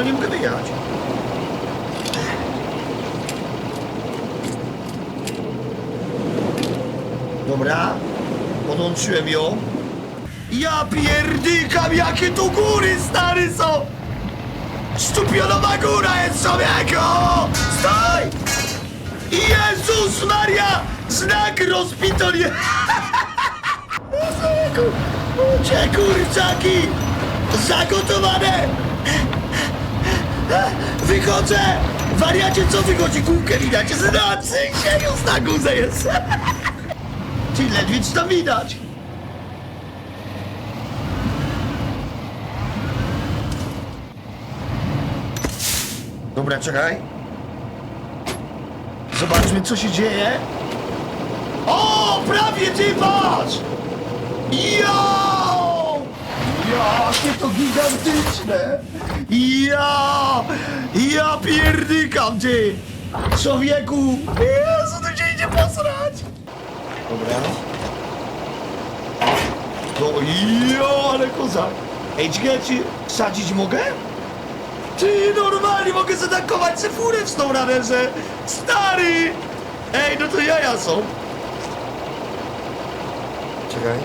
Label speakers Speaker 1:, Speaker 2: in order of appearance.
Speaker 1: no nie mogę wyjechać. Dobra, podłączyłem ją. Ja pierdykam, jakie tu góry stary są! Szczupionowa góra jest człowieku! Stój! Jezus Maria! Znak rozpitolie! Człowieku! Gdzie kurczaki? Zagotowane! Wychodzę! Wariacie, co wychodzi? Kółkę widać? Znaczy się już na górze jest! Ty ledwie ci to widać! Dobra, czekaj. Zobaczmy, co się dzieje. O, prawie ty patrz! Jo! Jakie to gigantyczne! Ja! Ja pierdykam, ty! Człowieku! Jezu, to się idzie posrać! Dobra. No, jo, ale kozak! Ej, czekaj, czy sadzić mogę? Ty, normalnie mogę zatankować sobie furę w tą raderze! Stary! Ej, no to jaja są! Czekaj.